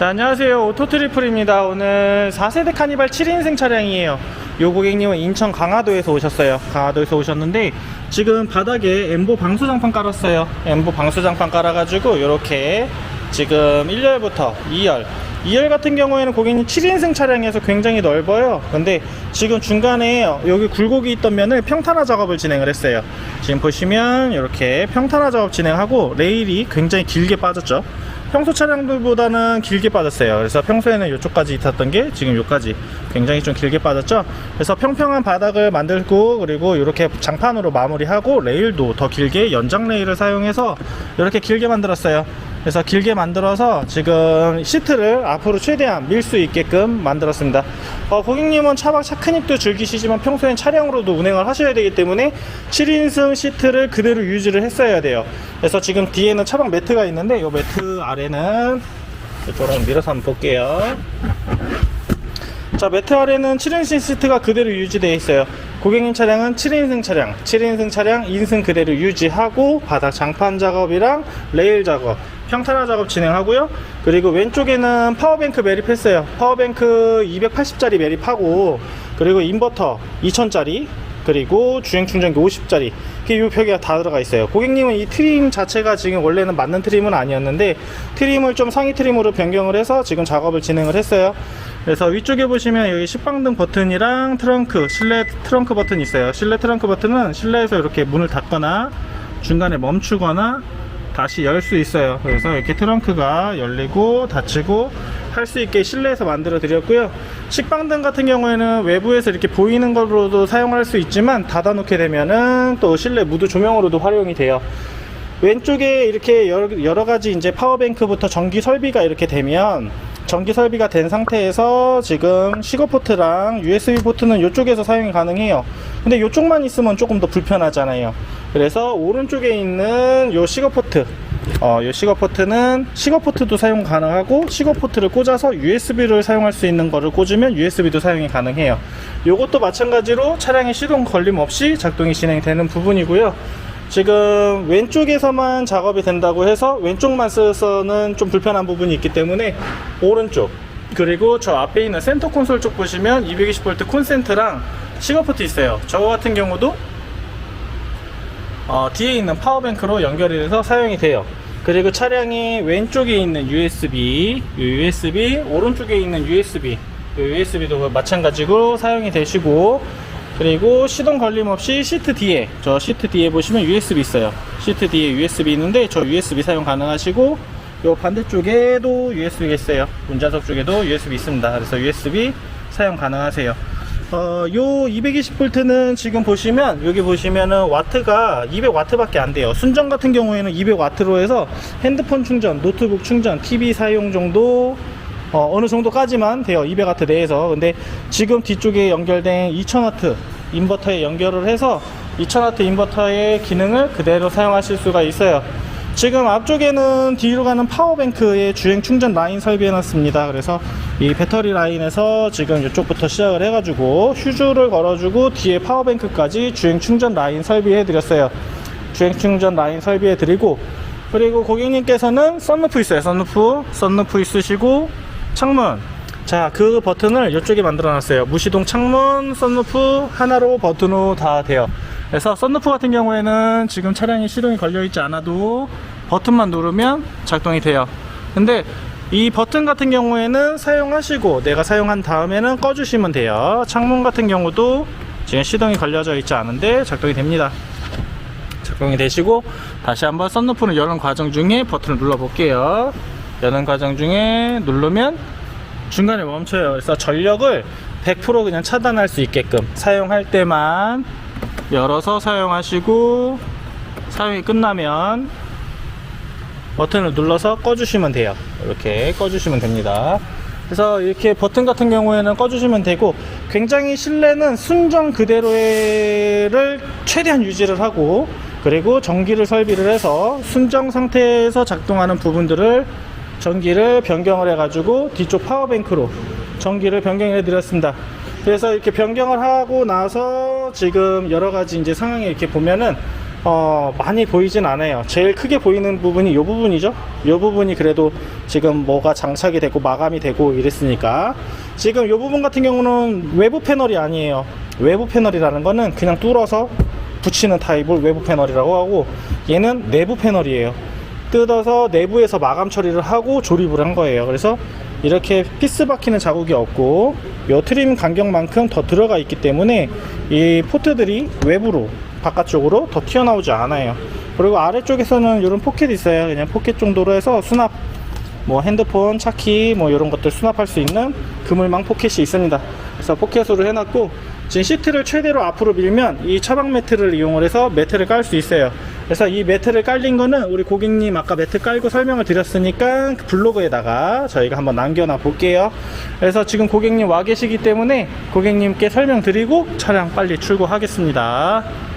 자, 안녕하세요. 오토트리플입니다. 오늘 4세대 카니발 7인승 차량이에요. 요 고객님은 인천 강화도에서 오셨어요. 강화도에서 오셨는데, 지금 바닥에 엠보 방수장판 깔았어요. 엠보 방수장판 깔아가지고, 이렇게 지금 1열부터 2열. 2열 같은 경우에는 고객님 7인승 차량이어서 굉장히 넓어요. 근데 지금 중간에 여기 굴곡이 있던 면을 평탄화 작업을 진행을 했어요. 지금 보시면 이렇게 평탄화 작업 진행하고 레일이 굉장히 길게 빠졌죠. 평소 차량들보다는 길게 빠졌어요. 그래서 평소에는 이쪽까지 있었던 게 지금 여기까지 굉장히 좀 길게 빠졌죠. 그래서 평평한 바닥을 만들고 그리고 이렇게 장판으로 마무리하고 레일도 더 길게 연장 레일을 사용해서 이렇게 길게 만들었어요. 그래서 길게 만들어서 지금 시트를 앞으로 최대한 밀 수 있게끔 만들었습니다. 어, 고객님은 차박 차크닉도 즐기시지만 평소엔 차량으로도 운행을 하셔야 되기 때문에 7인승 시트를 그대로 유지를 했어야 돼요. 그래서 지금 뒤에는 차박 매트가 있는데 이 매트 아래는 이쪽으로 밀어서 한번 볼게요. 자, 매트 아래는 7인승 시트가 그대로 유지되어 있어요. 고객님 차량은 7인승 차량, 7인승 차량 인승 그대로 유지하고 바닥 장판 작업이랑 레일 작업, 평탄화 작업 진행하고요. 그리고 왼쪽에는 파워뱅크 매립했어요. 파워뱅크 280짜리 매립하고 그리고 인버터 2000짜리 그리고 주행 충전기 50짜리 이 벽에 다 들어가 있어요 고객님은 이 트림 자체가 지금 원래는 맞는 트림은 아니었는데 트림을 좀 상위 트림으로 변경을 해서 지금 작업을 진행을 했어요 그래서 위쪽에 보시면 여기 식빵등 버튼이랑 트렁크 실내 트렁크 버튼 있어요 실내 트렁크 버튼은 실내에서 이렇게 문을 닫거나 중간에 멈추거나 다시 열 수 있어요 그래서 이렇게 트렁크가 열리고 닫히고 할 수 있게 실내에서 만들어 드렸고요 식빵등 같은 경우에는 외부에서 이렇게 보이는 걸로도 사용할 수 있지만 닫아 놓게 되면은 또 실내 무드 조명으로도 활용이 돼요 왼쪽에 이렇게 여러, 가지 이제 파워뱅크부터 전기 설비가 이렇게 되면 전기 설비가 된 상태에서 지금 시거 포트랑 USB 포트는 이쪽에서 사용이 가능해요. 근데 이쪽만 있으면 조금 더 불편하잖아요. 그래서 오른쪽에 있는 요 시거 포트, 어, 요 시거 포트는 시거 포트도 사용 가능하고 시거 포트를 꽂아서 USB를 사용할 수 있는 거를 꽂으면 USB도 사용이 가능해요. 요것도 마찬가지로 차량의 시동 걸림 없이 작동이 진행되는 부분이고요. 지금 왼쪽에서만 작업이 된다고 해서 왼쪽만 써서는 좀 불편한 부분이 있기 때문에 오른쪽 그리고 저 앞에 있는 센터 콘솔 쪽 보시면 220V 콘센트랑 시거포트 있어요 저거 같은 경우도 어, 뒤에 있는 파워뱅크로 연결이 돼서 사용이 돼요 그리고 차량이 왼쪽에 있는 USB 이 USB 오른쪽에 있는 USB 이 USB도 마찬가지로 사용이 되시고 그리고 시동 걸림 없이 시트 뒤에 저 시트 뒤에 보시면 USB 있어요 시트 뒤에 USB 있는데 저 USB 사용 가능하시고 요 반대쪽에도 USB가 있어요 운전석 쪽에도 USB 있습니다 그래서 USB 사용 가능하세요 어, 요 220V는 지금 보시면 여기 보시면은 와트가 200와트밖에 안 돼요. 순정 같은 경우에는 200와트로 해서 핸드폰 충전 노트북 충전 TV 사용 정도 어, 느 정도까지만 돼요. 200W 내에서. 근데 지금 뒤쪽에 연결된 2000W 인버터에 연결을 해서 2000W 인버터의 기능을 그대로 사용하실 수가 있어요 지금 앞쪽에는 뒤로 가는 파워뱅크의 주행 충전 라인 설비해 놨습니다. 그래서 이 배터리 라인에서 지금 이쪽부터 시작을 해 가지고 휴즈를 걸어주고 뒤에 파워뱅크까지 주행 충전 라인 설비해 드렸어요. 주행 충전 라인 설비해 드리고 그리고 고객님께서는 썬루프 있어요. 썬루프 썬루프 있으시고 창문. 자 그 버튼을 이쪽에 만들어 놨어요. 무시동 창문 썬루프 하나로 버튼으로 다 돼요 그래서 썬루프 같은 경우에는 지금 차량이 시동이 걸려 있지 않아도 버튼만 누르면 작동이 돼요. 근데 이 버튼 같은 경우에는 사용하시고 내가 사용한 다음에는 꺼주시면 돼요. 창문 같은 경우도 지금 시동이 걸려져 있지 않은데 작동이 됩니다. 작동이 되시고 다시 한번 썬루프를 여는 과정 중에 버튼을 눌러 볼게요. 여는 과정 중에 누르면 중간에 멈춰요. 그래서 전력을 100% 그냥 차단할 수 있게끔 사용할 때만 열어서 사용하시고 사용이 끝나면 버튼을 눌러서 꺼주시면 돼요 이렇게 꺼주시면 됩니다 그래서 이렇게 버튼 같은 경우에는 꺼주시면 되고 굉장히 실내는 순정 그대로를 최대한 유지를 하고 그리고 전기를 설비를 해서 순정 상태에서 작동하는 부분들을 전기를 변경을 해 가지고 뒤쪽 파워뱅크로 전기를 변경해 드렸습니다. 그래서 이렇게 변경을 하고 나서 지금 여러 가지 이제 상황이 이렇게 보면은 어, 많이 보이진 않아요. 제일 크게 보이는 부분이 이 부분이죠. 이 부분이 그래도 지금 뭐가 장착이 되고 마감이 되고 이랬으니까 지금 이 부분 같은 경우는 외부 패널이 아니에요. 외부 패널이라는 거는 그냥 뚫어서 붙이는 타입을 외부 패널이라고 하고 얘는 내부 패널이에요. 뜯어서 내부에서 마감 처리를 하고 조립을 한 거예요. 그래서 이렇게 피스 박히는 자국이 없고 요 트림 간격만큼 더 들어가 있기 때문에 이 포트들이 외부로 바깥쪽으로 더 튀어나오지 않아요. 그리고 아래쪽에서는 이런 포켓이 있어요. 그냥 포켓 정도로 해서 수납 뭐 핸드폰, 차키 뭐 이런 것들 수납할 수 있는 그물망 포켓이 있습니다. 그래서 포켓으로 해놨고 지금 시트를 최대로 앞으로 밀면 이 처방 매트를 이용을 해서 매트를 깔 수 있어요. 그래서 이 매트를 깔린 거는 우리 고객님 아까 매트 깔고 설명을 드렸으니까 그 블로그에다가 저희가 한번 남겨놔 볼게요. 그래서 지금 고객님 와 계시기 때문에 고객님께 설명드리고 차량 빨리 출고하겠습니다.